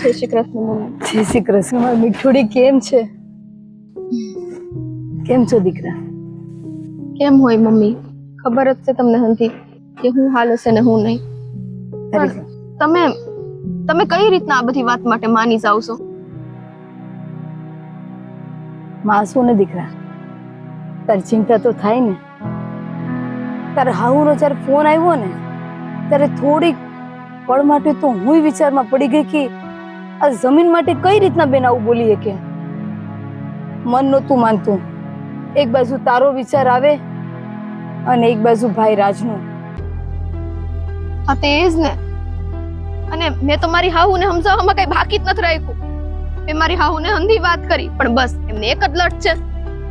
જય શ્રી કૃષ્ણ મમ્મી જય શ્રી કૃષ્ણ મારી મીઠુડી કેમ છે? કેમ છો દીકરા? કેમ હોય મમ્મી? ખબર જ છે તમને હંતી કે હું હાલ હશે ને હું નહીં. તમે તમે કઈ રીતના આ બધી વાત માટે માની જાવ છો? માસું ને દીકરા તારી ચિંતા તો થાય ને. તારે હાઉનો જ્યારે ફોન આવ્યો ને ત્યારે થોડીક પળ માટે તો હું વિચારમાં પડી ગઈ કે આ જમીન માટે કઈ રીતના બેન આવું બોલીએ કે મન નહોતું માનતું. એક બાજુ તારો વિચાર આવે અને એક બાજુ ભાઈ રાજનો. આ તે જ ને. અને મેં તો મારી હાહુને સમજાવવામાં કઈ બાકી જ નથી રાખ્યું. મેં મારી હાહુને હંધી વાત કરી, પણ બસ, એમને એક જ લટ છે.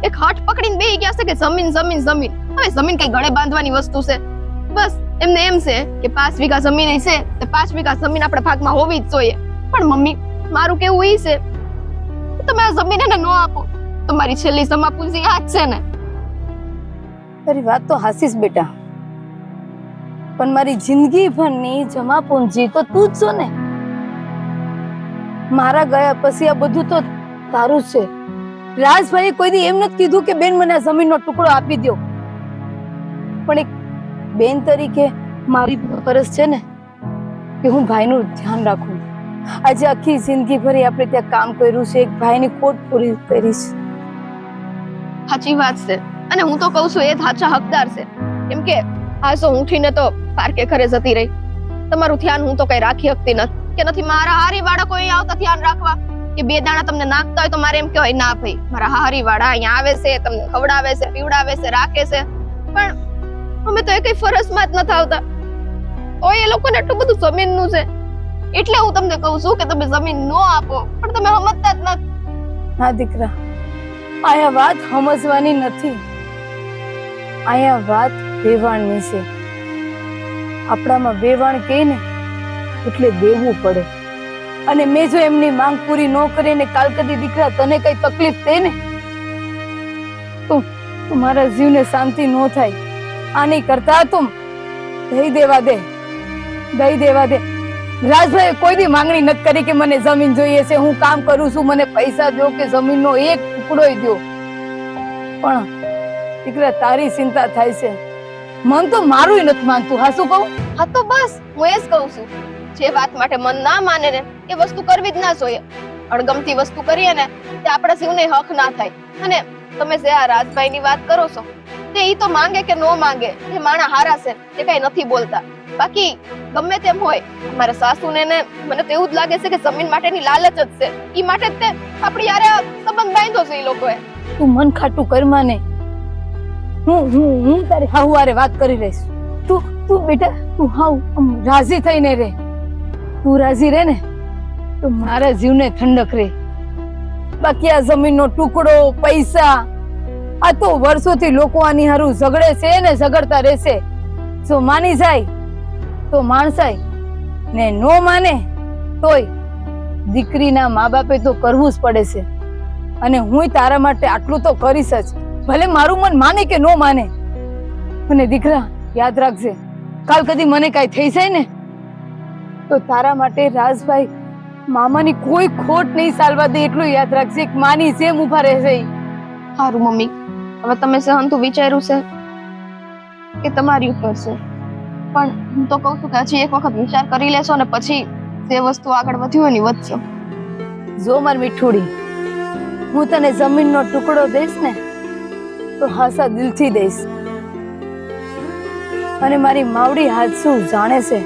એક હાથ પકડીને બેહી ગયા છે કે જમીન જમીન જમીન. હવે જમીન કઈ ગળે બાંધવાની વસ્તુ છે. બસ, એમને એમ છે કે પાંચ વીઘા જમીન છે પાંચ વીઘા જમીન આપણા ભાગમાં હોવી જ જોઈએ. પણ મમ્મી, મારું કેવું ઈ છે. તમે આ જમીન એને ન આપો. તો મારી છેલ્લી સમાપૂંજી આ છે ને. તારી વાત તો હાસીસ બેટા. પણ મારી જિંદગી ભરની જમાપૂંજી તો તું જ છો ને. મારા ગયા પછી આ બધું તો તારું છે. રાજભાઈએ કોઈ દી એમ નથી કીધું કે બેન મને આ જમીનનો ટુકડો આપી દો પણ એક બેન તરીકે મારી ફરજ છે ને કે હું ભાઈનું ધ્યાન રાખું. આજે આખી જિંદગી ભરી આપણે ત્યાં કામ કર્યું છે, એક ભાઈની ખોટ પૂરી કરી છે. સાચી વાત છે. અને હું તો કહું છું, એ સાચા હકદાર છે. કેમ કે આ તો ઉઠીને તો પાર્કે ઘરે જતી રહી. તમારું ધ્યાન હું તો કઈ રાખી શકતી નથી. કે નથી મારા હારી વાળા કોઈ આવતા ધ્યાન રાખવા? કે બે દાણા તમને નાખતા હોય તો મારે એમ કહેવાય, ના ભાઈ, મારા હારી વાળા અહીંયા આવે છે, તમને ખવડાવે છે, પીવડાવે છે, રાખે છે. પણ અમે તો એ કઈ ફરજમાં જ નથી આવતા. તો એ લોકોને એટલું બધું જમીનનું છે. એટલે હું તમને કહું છું કે તમે જમીન ન આપો, પણ તમે સમજતા જ નથી. ના દીકરા આયા વાત સમજવાની નથી. આયા વાત વેવાણની છે. આપણામાં વેવાણ કહે ને, એટલે દેવું પડે. અને મેં જો એમની માંગ પૂરી ન કરીને કાલ કદી દીકરા તને કઈ તકલીફ દે ને, તો તો મારા જીવને શાંતિ ન થાય. આની કરતા તું દઈ દેવા દે, દઈ દેવા દે. રાજભાઈ કોઈ દી માંગણી નથી કરી કે મને જમીન જોઈએ છે, હું કામ કરું છું, મને પૈસા દો કે જમીનનો એક ટુકડો દો. પણ દીકરા, તારી ચિંતા થાય છે. મન તો મારું નથી માનતું હા, શું કહું? હા, તો બસ, હું એ જ કહું છું. જે વાત માટે મન ના માને ને, એ વસ્તુ કરવી જ ના જોઈએ. અણગમતી વસ્તુ કરીએ ને, તે આપણા શિવને હક ના થાય. અને તમે જે આ રાજભાઈ ની વાત કરો છો, તે ઈ તો માંગે કે નો માંગે, એ માણા હારા છે તે કઈ નથી બોલતા. બાકી ગમે તેમ હોય મારા સાસુને મને તો એવું જ લાગે છે કે જમીન માટેની લાલચ જ છે. ઈ માટે તે આપણી યારે સંબંધ બાંધ્યો છે ઈ લોકોએ. તું મન ખાટું કર હું હું હું તારી હાહુ વાત કરી રહીશ. તું તું બેટા, તું હાઉ રાજી થઈને રે. તું રાજી રે ને, તો મારા જીવને ઠંડક રે. બાકી આ જમીનનો ટુકડો, પૈસા, આ તો વર્ષોથી લોકો આની હારું ઝઘડે છે ને ઝઘડતા રહેશે. જો માની જાય તો માણસાય ને નો માને તોય દીકરીના મા બાપે તો કરવું જ પડે છે. અને હું તારા માટે આટલું તો કરીશ જ. ભલે મારું મન માને કે નો માને. અને દીકરા, યાદ રાખજે, કાલ કદી મને કાંઈ થઈ જાય ને? તો તારા માટે રાજભાઈ મામાની કોઈ ખોટ નહીં સાલવા દે એટલું યાદ રાખજે, એક માની જેમ ઊભા રહેશે. સારું મમ્મી, હવે તમે સહનતું વિચાર્યું છે કે તમારી ઉપર છે. પણ હું તો કહું છું કે હજી એક વખત વિચાર કરી લેશો ને પછી જે વસ્તુ આગળ વધ્યું હોય ને વધશે. જો માર મીઠુડી હું તને જમીનનો ટુકડો દઈશ ને તો હાસા દિલથી દઈશ. અને મારી માવડી હાથ શું જાણે છે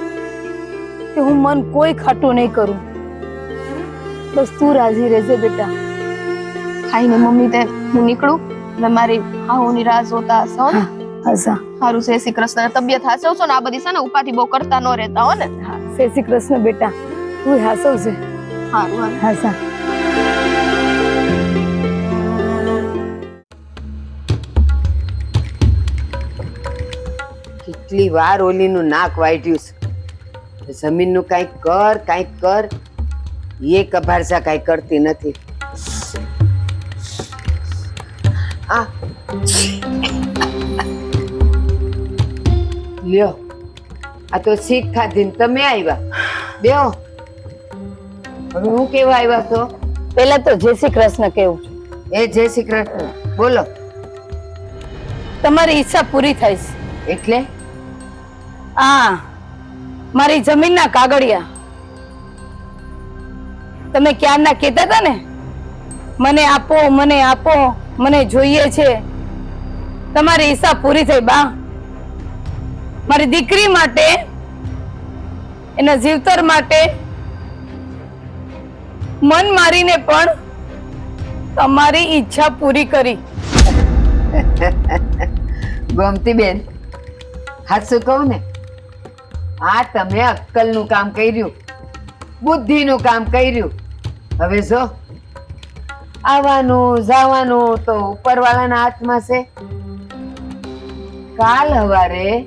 કે હું મન કોઈ ખાટું નહીં કરું. બસ તું રાજી રહેજે બેટા. ખાઈને મમ્મી તે હું નીકળું ને મારી હાહુની રાહ જોતા હશો હાસા. સારું છે શ્રી કૃષ્ણ તબિયત હાચવશો છો ને? આ બધી છે ને ઉપાધિ બહુ કરતા ન રહેતા હો ને? હા જય શ્રી કૃષ્ણ બેટા. તું હાસવ છે. સારું હારું. હાસા કેટલી વાર ઓલીનું નાક વાઢ્યું છે. જમીનનું કાંઈક કર કાંઈક કર. એ કભારસા કાંઈ કરતી નથી. આ. લ્યો. આ તો શીખ ખાધી તમે આવ્યા બેહો. હવે હું કેવા આવ્યા છો? પેલા તો જય શ્રી કૃષ્ણ કેવું છું? એ જય શ્રી કૃષ્ણ. બોલો. તમારી ઈચ્છા પૂરી થઈ છે. એટલે? આ મારી જમીનના કાગળિયા. તમે ક્યારના કહેતા હતા ને? મને આપો મને આપો મને જોઈએ છે. તમારી ઈચ્છા પૂરી થઈ બા. મારી દીકરી માટે, એના જીવતર માટે, મન મારીને પણ તમારી ઈચ્છા પૂરી કરી. ગમતી બેન હાચું કહું ને? આ તમે અક્કલનું કામ કર્યું, બુદ્ધિનું કામ કર્યું. હવે જો, આવવાનું, જવાનું તો ઉપરવાળાના હાથમાં છે. કાલ હવારે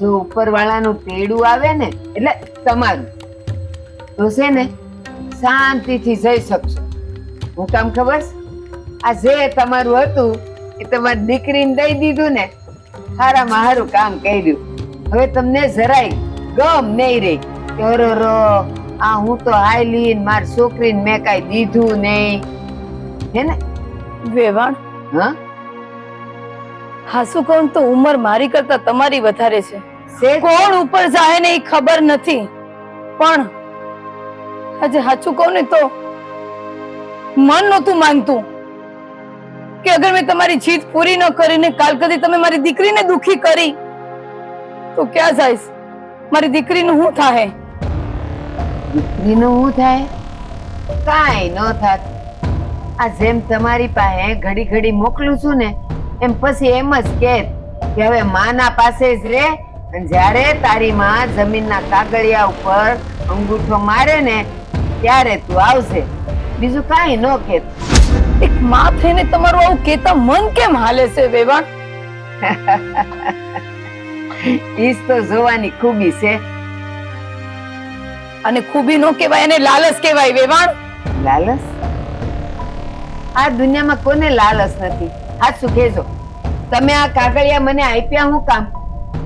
જો ઉપરવાળાનું પેડું આવે ને એટલે તમારું. તો છે ને શાંતિથી જઈ શકશો. હું કામ ખબર? છે? આ જે તમારું હતું એ તમારી દીકરીને દઈ દીધું ને સારામાં સારું કામ કર્યું. હવે તમને જરાય ગમ નહીં રે કે રો આ હું તો હાયલી ને મારી છોકરીને મેં કાંઈ દીધું નહીં. હે ને? વેવાણ? હા? હાસુ કહું તો ઉંમર મારી કરતા તમારી વધારે છે. કોણ ઉપર જાય ને એ ખબર નથી. પણ આજે સાચું કહું ને તો મન નહોતું માનતું કે અગર મેં તમારી જીત પૂરી ન કરીને કાલ કદી તમે મારી દીકરીને દુખી કરી તો ક્યાં જઈશ? મારી દીકરીનું શું થાય દીકરીનું શું થાય? કાંઈ ન થાત. આ જેમ તમારી પાસે ઘડી ઘડી મોકલું છું ને એમ પછી એમ જ કે કે હવે માના પાસે જ રે. અને જ્યારે તારી માં જમીનના કાગળિયા ઉપર અંગૂઠો મારે ને ત્યારે તું આવશે બીજું કાંઈ ન કે. એક માં થઈને તમારું આવું કેતા મન કેમ હાલે છે વેવાણ? ઈસ તો જોવાની ખૂબી છે. અને ખૂબી નો કહેવાય એને લાલચ કહેવાય વેવાણ? લાલચ? આ દુનિયામાં કોને લાલચ નથી? હાચું કહેજો તમે આ કાગળિયા મને આપ્યા હું કામ?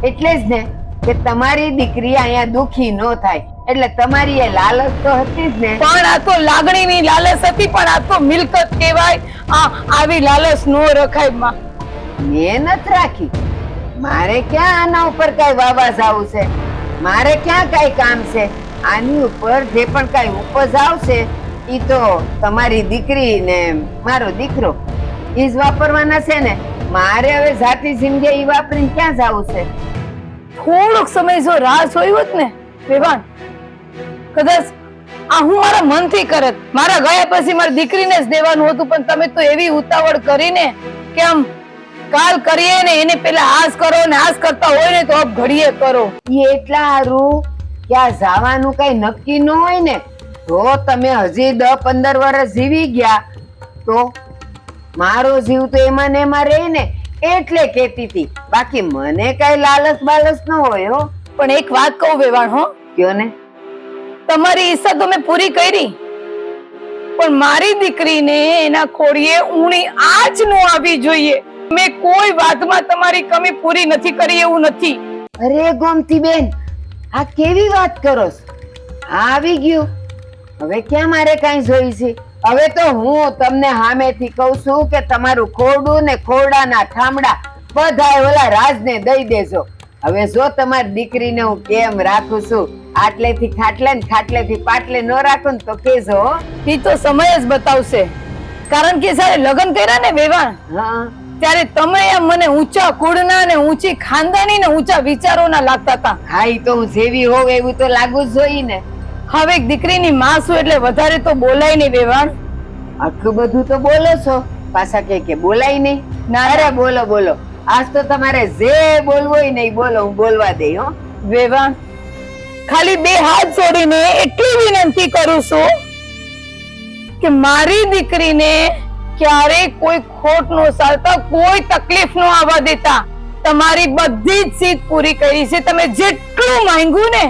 એટલે જ ને કે તમારી દીકરી અહીંયા દુખી ન થાય. એટલે તમારી એ લાલચ તો હતી જ ને. પણ આ તો લાગણીની લાલચ હતી પણ આ તો મિલકત કહેવાય. આ આવી લાલચ નો રખાયમાં. મેં નથી રાખી. મારે ક્યાં આના ઉપર કઈ વાવા જાવું છે? મારે ક્યાં કઈ કામ છે? આની ઉપર જે પણ કઈ ઉપજ આવશે ઈ તો તમારી દીકરી ને મારો દીકરો. ઈ જ વાપરવાના છે ને. મારે હવે જાતિ જિંદગી ઈ વાપરીને ક્યાં જાવું છે? થોડોક સમય જો રાહ જોઈ હોત ને વેવાણ કદાચ આ હું મારા મનથી કરત. મારા ગયા પછી મારી દીકરીને જ દેવાનું હતું પણ તમે તો એવી ઉતાવળ કરીને કે આમ કાલ કરીએ ને એને પેલા આસ કરો ને આસ કરતા હોય ને તો અબ ઘડીએ કરો. એ એટલા હારું કે આ જવાનું કઈ નક્કી ન હોય ને. તો તમે હજી દસ પંદર વર્ષ જીવી ગયા તો મારો જીવ તો એમાં ને એમાં રહે ને એટલે કેતી હતી. બાકી મને કઈ લાલચ બાલચ ન હોય હો. પણ એક વાત કહું વેવાણ હો. કયો ને? તમારી ઈચ્છા તો મેં પૂરી કરી. પણ મારી દીકરીને એના ખોડીએ ઊણી આજ નો આવી જોઈએ. મેં કોઈ વાતમાં તમારી કમી પૂરી નથી કરી એવું નથી. અરે ગોમતી બેન આ કેવી વાત કરો? આવી ગયું. હવે ક્યાં મારે કઈ જોઈ છે? હવે તો હું તમને સામેથી કહું છું કે તમારું ખોરડું ને ખોરડાના ઠામડા બધા ઓલા રાજને દઈ દેજો. હવે જો તમારી દીકરીને હું કેમ રાખું છું? આટલેથી ખાટલે ને ખાટલેથી પાટલે ન રાખું તો કેજો એ તો સમય જ બતાવશે. કારણ કે જ્યારે લગ્ન કર્યા ને વેવાણ હા. ત્યારે તમે એમ મને ઊંચા કુળના ને ઊંચી ખાનદાની ને ઊંચા વિચારોના લાગતા હતા. હા એ તો હું જેવી હોવ એવું તો લાગુ જ જોઈએ ને. હવે એક દીકરીની માં છું એટલે વધારે તો બોલાય નહીં વેવાણ આટલું બધું તો બોલો છો. પાછા કે કે બોલાય નહીં? ના, અરે બોલો બોલો. આજ તો તમારે જે બોલવો હોય નહીં બોલો હું બોલવા દઈ હો. વેવાણ ખાલી બે હાથ જોડીને એટલી વિનંતી કરું છું કે મારી દીકરીને ક્યારેય કોઈ ખોટ નો સાલતા કોઈ તકલીફ નો આવવા દેતા. તમારી બધી જ સીટ પૂરી કરી છે. તમે જેટલું માંગ્યું ને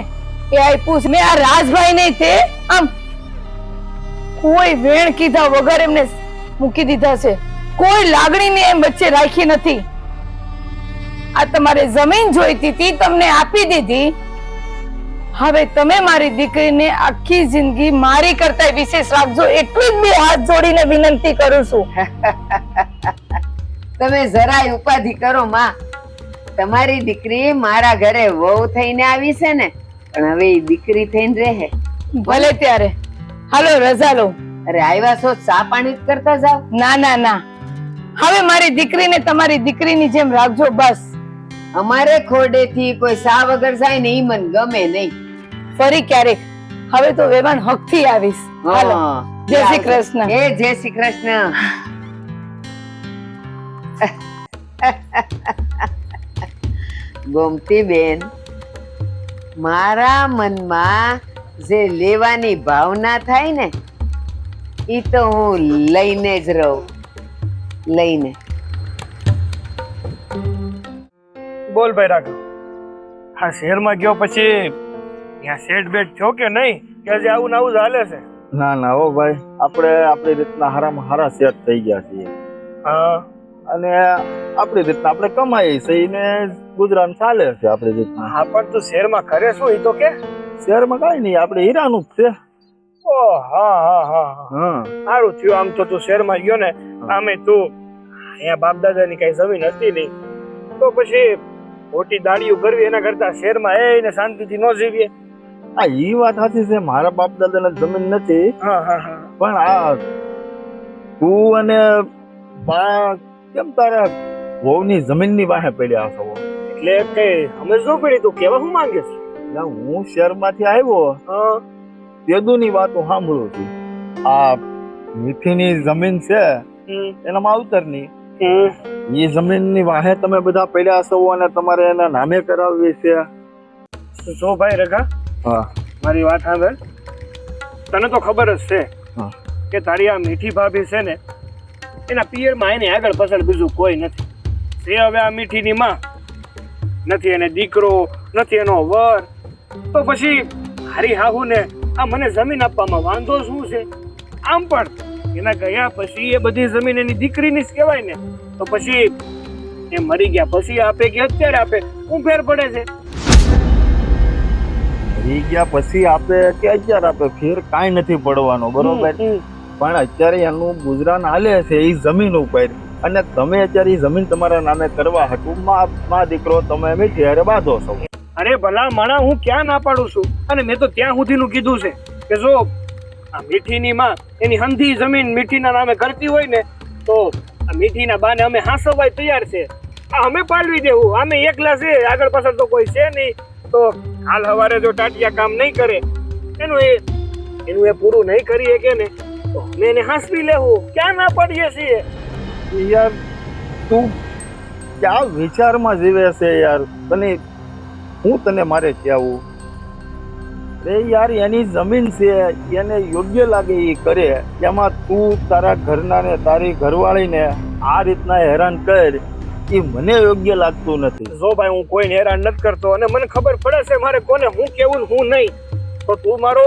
એ આપ્યું મેં આ રાજભાઈ ને તે. આમ કોઈ વેણ કીધા વગર એમને મૂકી દીધા છે. કોઈ લાગણીને એમ વચ્ચે રાખી નથી. આ તમારે જમીન જોઈતી હતી તમને આપી દીધી. હવે તમે મારી દીકરીને આખી જિંદગી મારી કરતા વિશેષ રાખજો. એટલું જ બે હાથ જોડીને વિનંતી કરું છું. તમે જરાય ઉપાધિ કરો, માં. તમારી દીકરી મારા ઘરે વહુ થઈને આવી છે ને પણ હવે એ દીકરી થઈને રહે. ભલે ત્યારે. હાલો રજા લો અરે આવ્યા છો ચા પાણી કરતા જાવ ના ના ના. હવે મારી દીકરીને તમારી દીકરીની જેમ રાખજો બસ. અમારે ખોડેથી કોઈ સા વગર જાય ને ઈ મને ગમે નહીં. ફરી ક્યારેક. હવે તો વેવાણ હકથી આવીશ. હાલો. જય શ્રી કૃષ્ણ. એ જય શ્રી કૃષ્ણ. ગોમતી બેન. મારા મનમાં જે લેવાની ભાવના થાય ને એ તો હું લઈને જ રહું. લઈને. બોલ ભાઈ રાઘવ હા શહેરમાં ગયો પછી ત્યાં સેટ બેટ થયો કે નહીં? કે હજી આવું ને આવું જ હાલે છે? ના ના હો ભાઈ. આપણે આપણી રીતના હારામાં હારા સેટ થઈ ગયા છીએ. હા. અને આપણી રીતના આપણે કમાઈએ છીએ. ને ગુજરાન ચાલે છે આપણી રીતના. હા પણ તું શહેરમાં કરે શું? એ તો કે? શહેરમાં કાંઈ નહીં આપણે હીરાનું જ છે. ઓ હા હા હા હા. સારું થયું આમ તો તું શહેરમાં ગયો ને. આમે તું અહીંયા બાપ દાદાની કઈ જમીન હતી નહીં. તો પછી મોટી દાડીઓ કરવી એના કરતા શહેરમાં એને શાંતિથી ન જીવીએ. આ ઈ વાત સાચી છે. મારા બાપ દાદાને જમીન નથી. હા હા હા. પણ આ તું અને બા કેમ તારા વહુની જમીનની વાહે પડ્યા છો? એટલે કઈ અમે શું પડી તું? કેવા હું માંગે છે? એટલે હું શહેરમાંથી આવ્યો. તેદુની વાતો સાંભળું છું. આ મીઠીની જમીન છે એના માવતરની એ જમીનની વાહે તમે બધા પડ્યા છો અને તમારે એના નામે કરાવવી છે. જો ભાઈ રઘા હા. મારી વાત સાંભળ. તને તો ખબર જ છે. કે તારી આ મીઠી ભાભી છે ને એના પિયરમાં એને આગળ પાછળ બીજું કોઈ નથી. તે હવે આ મીઠીની માં નથી એને દીકરો નથી એનો વર. તો પછી હારી હાહુ ને આ મને જમીન આપવામાં વાંધો શું છે? આમ પણ એના ગયા પછી એ બધી જમીન એની દીકરીની જ કહેવાય ને. તો પછી એ મરી ગયા પછી આપે કે અત્યારે આપે? હું ફેર પડે છે? મરી ગયા પછી આપે કે અત્યારે આપે? ફેર કાંઈ નથી પડવાનો બરોબર? પણ અત્યારે એનું ગુજરાન હાલે છે એ જમીન ઉપર. અને તમે અત્યારે એ જમીન તમારા નામે કરવા હતું માં દીકરો, તમે મીઠી હારે બાંધો છો. અરે ભલા માણા, હું ક્યાં ના પાડું છું? અને મેં તો ત્યાં સુધીનું કીધું છે કે જો આ મીઠીની માં એની હંધી જમીન મીઠીના નામે કરતી હોય ને, તો આ મીઠીના બાને અમે હાંસવાય તૈયાર છે. આ અમે પાલવી દેવું. અમે એકલા છે, આગળ પાછળ તો કોઈ છે નહીં. તો હાલ હવારે જો ટાટિયા કામ નહીં કરે, એનું એ એનું એ પૂરું નહીં કરી શકે ને અમે એને હાંસવી લેવું ક્યાં ના પાડીએ છીએ? યાર તું ક્યાં વિચારમાં જીવે છે યાર? તને હું તને મારે કહેવું? રે યાર એની જમીન છે એને યોગ્ય લાગે એ કરે. એમાં તું તારા ઘરના ને તારી ઘરવાળીને આ રીતના હેરાન કર. એ મને યોગ્ય લાગતું નથી. જો ભાઈ હું કોઈને હેરાન નથી કરતો અને મને ખબર પડે છે મારે કોને હું કેવું હું નહીં. તો તું મારો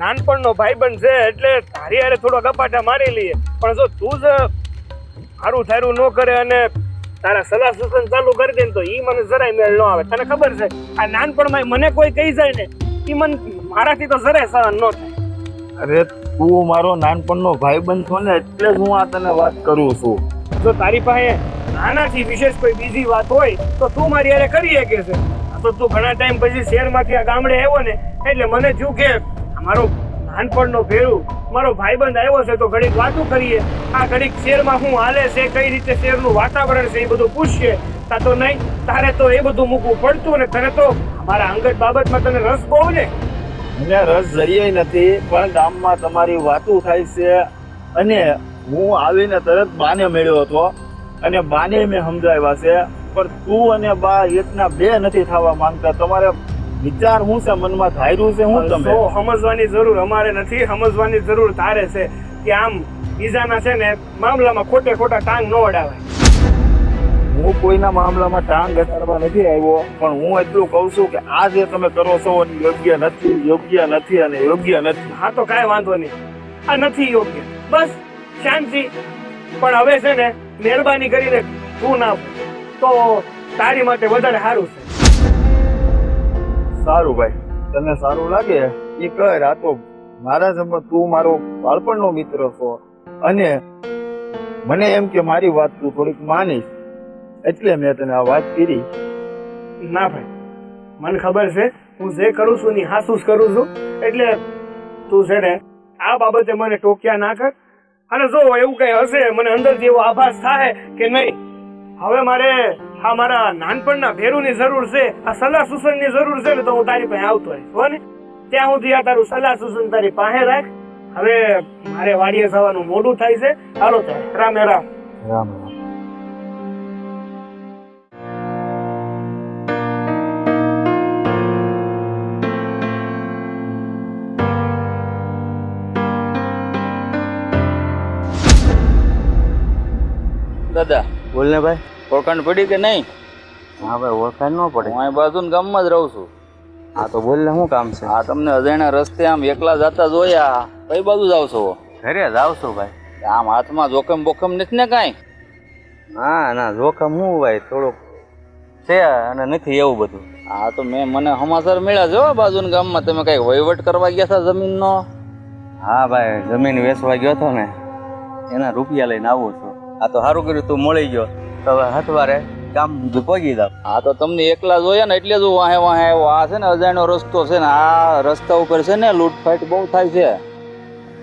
નાનપણનો ભાઈબંધ છે એટલે તારી હારે થોડો ગપાટા મારી લઈએ. પણ જો તું જ સારું થારું ન કરે અને તારા સલાહ સૂચન ચાલુ કરી દે ને તો એ મને જરાય મેળ ન આવે. તને ખબર છે આ નાનપણમાં મને કોઈ કહી જાય ને ઈ મને મારાથી તો જરાય સહન ન થાય. અરે તું મારો નાનપણનો ભાઈબંધ છો ને એટલે જ હું આ તને વાત કરું છું. જો તારી પાસે નાનાથી વિશેષ કોઈ બીજી વાત હોય તો તું મારી હારે કરી શકે છે. તો તું ઘણા ટાઈમ પછી શહેરમાંથી આ ગામડે આવ્યો ને એટલે મને થયું કે આ મારો નાનપણનો ભેળું, મારો ભાઈબંધ આવ્યો છે તો ઘડીક વાતું કરીએ. આ ઘડીક શેરમાં શું હાલે છે, કઈ રીતે શેરનું વાતાવરણ છે એ બધું પૂછીએ. તા તો નહીં, તારે તો એ બધું મૂકવું પડતું ને તને તો મારા અંગત બાબતમાં તને રસ બહુ ને? મને રસ જઈએ નથી, પણ ગામમાં તમારી વાતો થાય છે. અને હું આવીને તરત બાને મળ્યો હતો. અને બાને મેં સમજાવ્યા છે, પણ તું અને બા એકના બે નથી થવા માંગતા. તમારે વિચાર શું છે મનમાં ધાર્યું છે હું તમે. સમજવાની જરૂર અમારે નથી સમજવાની જરૂર તારે છે કે આમ બીજાના છે ને મામલામાં ખોટે ખોટા ટાંગ ન અડાવાય. હું કોઈના મામલામાં ટાંગ ઘટાડવા નથી આવ્યો પણ હું એટલું કહું છું કે આ જે તમે કરો છો યોગ્ય નથી યોગ્ય નથી અને યોગ્ય નથી. હા તો કાંઈ વાંધો નહીં. આ નથી યોગ્ય. બસ શાંતિ. પણ હવે છે ને મહેરબાની કરીને તું ના તો તારી માટે વધારે સારું છે. સારું ભાઈ, તને સારું લાગે? એ કર આ તો મારા સમજ તું મારો બાળપણનો મિત્ર છો. અને મને એમ કે મારી વાત તું થોડીક માનીશ. એટલે મેં તને આ વાત કરી. ના ભાઈ, મને ખબર છે, હું જે કરું છું ની હાસુસ કરું છું. એટલે તું છે ને, આ બાબતે મને ટોક્યા ના કર. અને જો એવું કઈ હશે, મને અંદરથી એવો આભાસ થાય કે નહીં, હવે મારે આ મારા નાનપણના ભેરુની જરૂર છે આ સલાહ સૂચનની જરૂર છે ને તો હું તારી પાસે આવતો રહીશ હો ને? ત્યાં સુધી આ તારું સલાહ સૂચન તારી પાસે રાખ. હવે મારે વાડીએ જવાનું મોડું થાય છે. હાલો ત્યારે રામે. રામ રામ. દાદા. બોલ ને ભાઈ. ઓળખાણ પડી કે નહીં? હા ભાઈ ઓળખાણ ન પડે. હું અહીં બાજુ ગામમાં જ રહું છું. હા તો બોલ શું કામ છે? હા તમને અજાણ્યા રસ્તે આમ એકલા જતા જોયા કઈ બાજુ જાવ છો? ઘરે જાવ છો ભાઈ. આમ હાથમાં જોખમ બોખમ નથી ને કાંઈ? ના ના જોખમ હું ભાઈ થોડુંક છે અને નથી એવું બધું. હા તો મેં મને સમાચાર મળ્યા છે બાજુના ગામમાં. તમે કઈ વહીવટ કરવા ગયા હતા જમીનનો? હા ભાઈ જમીન વેચવા ગયો હતો ને એના રૂપિયા લઈને આવું છું. આ તો સારું કર્યું તું મળી ગયો. તો હથવારે કામ પહોંચી જાવ હા તો તમને એકલા જોયા ને એટલે જ વાહે વાહે આવ્યો. આ છે ને અજાણ્યો રસ્તો છે ને આ રસ્તા ઉપર છે ને લૂંટફાટ બહુ થાય છે.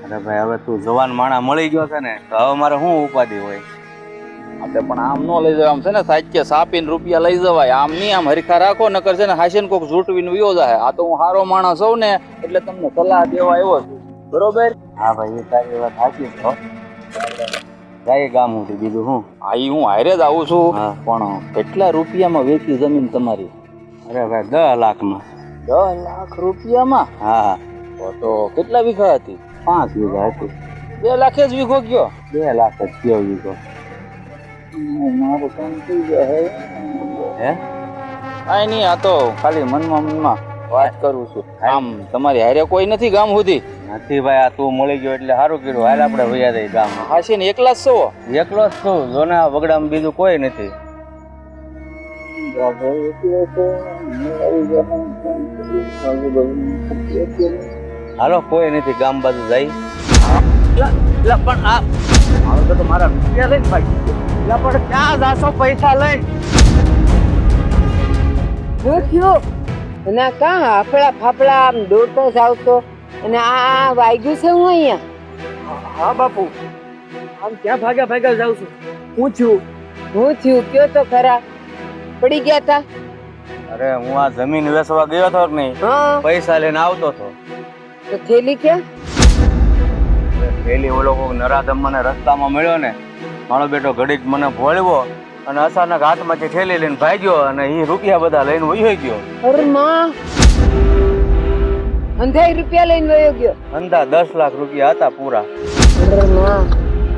અરે ભાઈ હવે તું જવાન માણા મળી ગયો છે ને તો હવે મારે શું ઉપાધિ હોય? આપણે પણ આમ ન લઈ જવાય આમ છે ને સાચે સાપીને રૂપિયા લઈ જવાય. આમ નહીં આમ હરખા રાખો નકર છે ને હાસીને કોઈક ઝૂંટવીને વિયો જાય. આ તો હું સારો માણસ હોઉં ને એટલે તમને સલાહ દેવા આવ્યો છું. બરોબર? હા ભાઈ એ તારી વાત સાચી છે જાય ગામ સુધી બીજું હું હા ઈ હું હારે જ આવું છું. હા. પણ કેટલા રૂપિયામાં વેચી જમીન તમારી? અરે ભાઈ દસ લાખમાં. દસ લાખ રૂપિયામાં? હા તો કેટલા વીઘા હતી? પાંચ વીઘા હતી. બે લાખે જ વીઘો ગયો. બે લાખ જ ગયો વીઘો. મારું કામ થઈ જાય હે. કાંઈ નહીં આ તો ખાલી મનમાં મનમાં વાત કરું છું. આમ તમારી હારે કોઈ નથી ગામ સુધી? નથી ભાઈ આ તું મળી ગયો એટલે સારું કર્યું હાલ આપણે વૈયા દઈ ગામ હાશી ને એકલા જ છો? એકલો જ છું. જો ને આ વગડામાં બીજું કોઈ નથી. હાલો કોઈ નથી. ગામ બાજુ જાય પણ આ મારો તો મારા રૂપિયા લઈને ભાઈ પણ ક્યાં જાશો પૈસા લઈ શું થયું? એના કાં હાફળા ફાફડા આમ દોડતો જ છો અને આ વાગ્યું છે હું અહીંયા. હા બાપુ. આમ ક્યાં ભાગ્યા ભાગ્યા જાઉં છું? હું છું. હું થયું કયો તો ખરા. પડી ગયા તા? અરે હું આ જમીન વેચવા ગયો હતો કે નહીં? પૈસા લઈને આવતો હતો. તો થેલી ક્યાં? થેલી ઓલો કોક નરાધમ મને રસ્તામાં મળ્યો ને. મારો બેટો ઘડીક મને ભોળવો અને અચાનક હાથમાંથી થેલી લઈને ભાગ્યો અને એ રૂપિયા બધા લઈને ઉઈ ગયો. અરે માં. અંધાઈ રૂપિયા લઈને વયો ગયો. અંધા દસ લાખ રૂપિયા હતા પૂરા.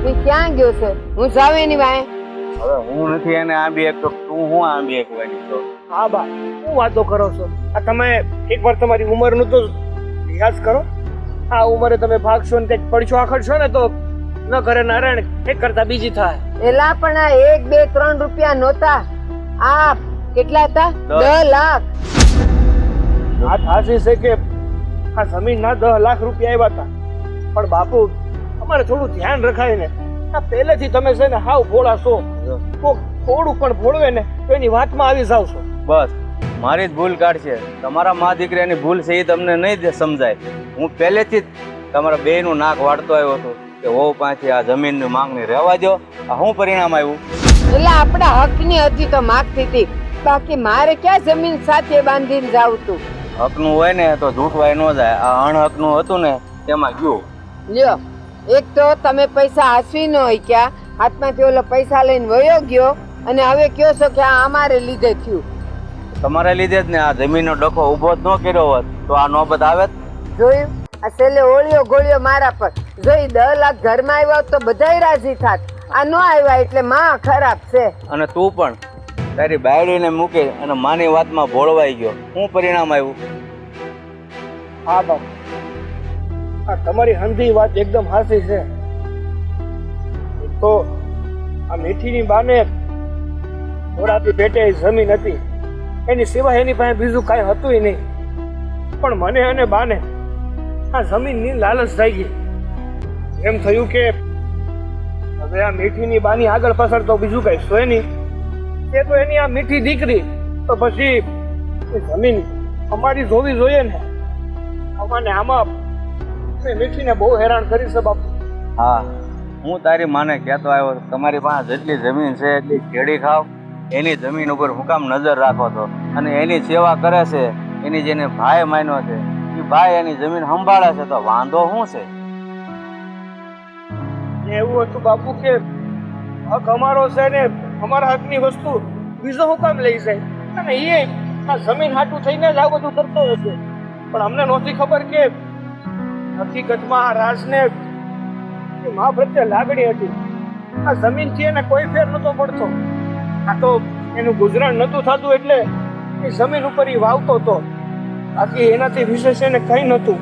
એ ક્યાં ગયો છે? હું જાવ એની વાય હવે હું નથી એને આંબી એક તો તું હું આંબી એક વાની તો હા બા શું વાતો કરો છો? આ તમે એક વાર તમારી ઉંમરનું તો રિયાઝ કરો. આ ઉંમરે તમે ભાગશો ને કંઈક પડશો આખડશો ને તો ન કરે નારાયણ એક કરતા બીજી થાય. એલા પણ આ એક બે ત્રણ રૂપિયા નહોતા. આ કેટલા હતા. દસ. લાખ. વાત હાસી છે કે આ જમીનના દસ લાખ રૂપિયા આવ્યા હતા પણ બાપુ અમારે થોડું ધ્યાન રખાય ને. આ પહેલેથી તમે છે ને હાવ ભોળા છો. કોક થોડું પણ ભોળવે ને તો એની વાતમાં આવી જાવ છો. બસ મારી જ ભૂલ કાઢશે. તમારા મા દીકરાની ભૂલ છે એ તમને નહીં સમજાય. હું પહેલેથી જ તમારા બે નું નાક વાળતો આવ્યો હતો કે હો પાછી આ જમીનની માંગણી રહેવા દો આ શું પરિણામ આવ્યું એટલે આપણા હકની હતી તો માગતી હતી. બાકી મારે ક્યાં જમીન સાથે બાંધીને જાવ તું? હકનું હોય ને તો જૂઠવાય ન જાય. આ અણહકનું હતું ને તેમાં ગયું. લ્યો. એક તો તમે પૈસા હાસવી ન હોય ક્યાં હાથમાંથી ઓલો પૈસા લઈને વયો ગયો અને હવે કયો છો કે આ અમારે લીધે થયું. તમારા લીધે જ ને આ જમીનનો ડખો ઊભો જ ન કર્યો હોત તો આ નોબત આવે જોયું? આ છેલ્લે ઓળિયો ગોળિયો મારા પર. જોઈ દસ લાખ ઘરમાં આવ્યા તો બધાય રાજી થાત. આ ન આવ્યા એટલે માં ખરાબ છે. અને તું પણ. તારી બાયડીને મૂકે અને માની વાતમાં ભોળવાઈ ગયો. શું પરિણામ આવ્યું હા, બાપુ. આ તમારી હંધી વાત એકદમ હાસી છે. તો આ મીઠીની બાને થોડાથી પેટે જમીન હતી. એની સિવાય એની પાસે બીજું કાંઈ હતું નહીં. પણ મને અને બાને આ જમીનની લાલચ થઈ ગઈ. એમ થયું કે હવે આ મીઠીની બાની આગળ પાછળ તો બીજું કાંઈ સોય નહીં. એ તો એની આ મીઠી દીકરી તો પછી એ જમીન અમારી જોવી જોઈએ ને. અમાને આમાં મીઠીને બહુ હેરાન કરી છે બાપુ. હા હું તારી માને કહેતો આવ્યો તમારી પાસે જેટલી જમીન છે એટલી ખેડી ખાવ. એની જમીન ઉપર હું કામ નજર રાખો છો. અને એની સેવા કરે છે એની જેને ભાઈ માન્યો છે એ ભાઈ એની જમીન સંભાળે છે તો વાંધો શું છે? એવું હતું બાપુ કે હક અમારો છે ને અમારા હાથની વસ્તુ બીજો હું લઈ જાય. અને એ આ જમીન હાટું થઈને જ આ બધું કરતો હશે. પણ અમને નહોતી ખબર કે હકીકતમાં આ રાજને મા પ્રત્યે લાગણી હતી. આ જમીનથી એને કોઈ ફેર નતો પડતો. આ તો એનું ગુજરાન નતું થતું એટલે એ જમીન ઉપર એ વાવતો હતો. બાકી એનાથી વિશેષ એને કંઈ નહોતું.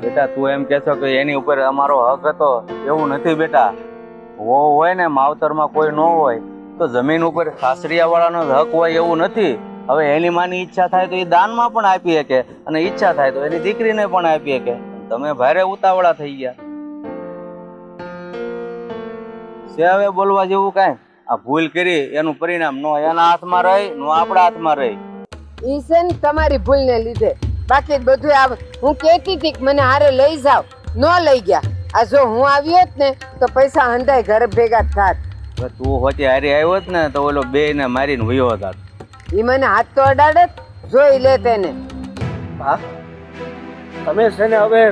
બેટા, તું એમ કહેશો કે એની ઉપર અમારો હક હતો? એવું નથી બેટા. હો હોય ને, માવતરમાં કોઈ ન હોય, તો જમીન ઉપર સાસરિયા વાળાનો હક હોય એવું નથી. હવે એની માની ઈચ્છા થાય તો એ દાનમાં પણ આપી શકે અને ઈચ્છા થાય તો એની દીકરીને પણ આપી શકે. તમે ભારે ઉતાવળા થઈ ગયા. છે હવે બોલવા જેવું કાંઈ? આ ભૂલ કરી, એનું પરિણામ નો એના હાથમાં રહી, નો આપણા હાથમાં રહી. ઈ છે ને તમારી ભૂલને લીધે. બાકી બધું આ હું કહેતી હતી મને હારે લઈ જાવ ન લઈ ગયા. આ જો હું આવ્યો જ ને તો પૈસા હંધાય ઘરે ભેગા થાત. તું હોતી હારી આવ્યો જ ને તો ઓલો બે ને મારીને હુયો હતા એ મને હાથ તો અડાડે જોઈ લે તેને. હા? તમે છે ને હવે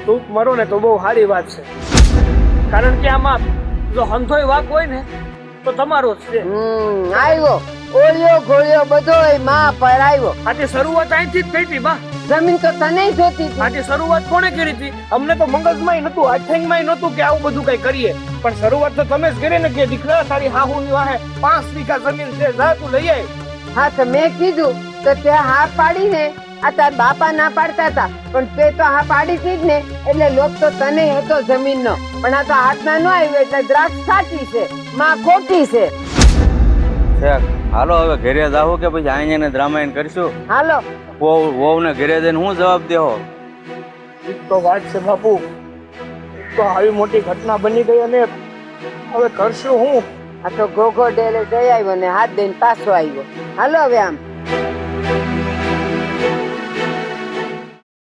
ટૂંક મરો ને તો બહુ સારી વાત છે. કારણ કે આમાં જો હંધોય વાક હોય ને તો તમારો જ છે. હમ આવ્યો. ઓળિયો ઘોળિયો બધોયમાં પર આવ્યો. આજે શરૂઆત અહીંથી જ થઈ હતી બા. જમીન તો તને જોતી આજે શરૂઆત કોણે કરી હતી? અમને તો મગજમાંય નતું આઠેંગમાંય નતું કે આવું બધું કઈ કરીએ. પણ શરૂઆત તો તમે જ કરી ને કે દીકરા તારી હાહુની વાહે પાંચ વીઘા જમીન છે જા તું લઈ આવી હા તો મેં કીધું તો તે હા પાડી ને આ તાર બાપા ના પાડતા હતા પણ તે તો હા પાડી હતી જ ને એટલે લોક તો તને હતો જમીન નો પણ આ તો હાથમાં ન આવ્યો એટલે દ્રાક્ષ સાચી છે માં ખોટી છે. છે. હાલો હવે ઘરે જાવ કે પછી અહીંયા ને રામાયણ કરશું? હાલો. વહુ વહુને ઘરે જઈને હું જવાબ દેહો? ઈ તો વાત છે બાપુ તો આવી મોટી ઘટના બની ગઈ અને હવે કરશું હું? આ તો ઘોઘો ડેલે જઈ આવ્યો ને હાથ દઈને પાછો આવ્યો. હાલો હવે આમ.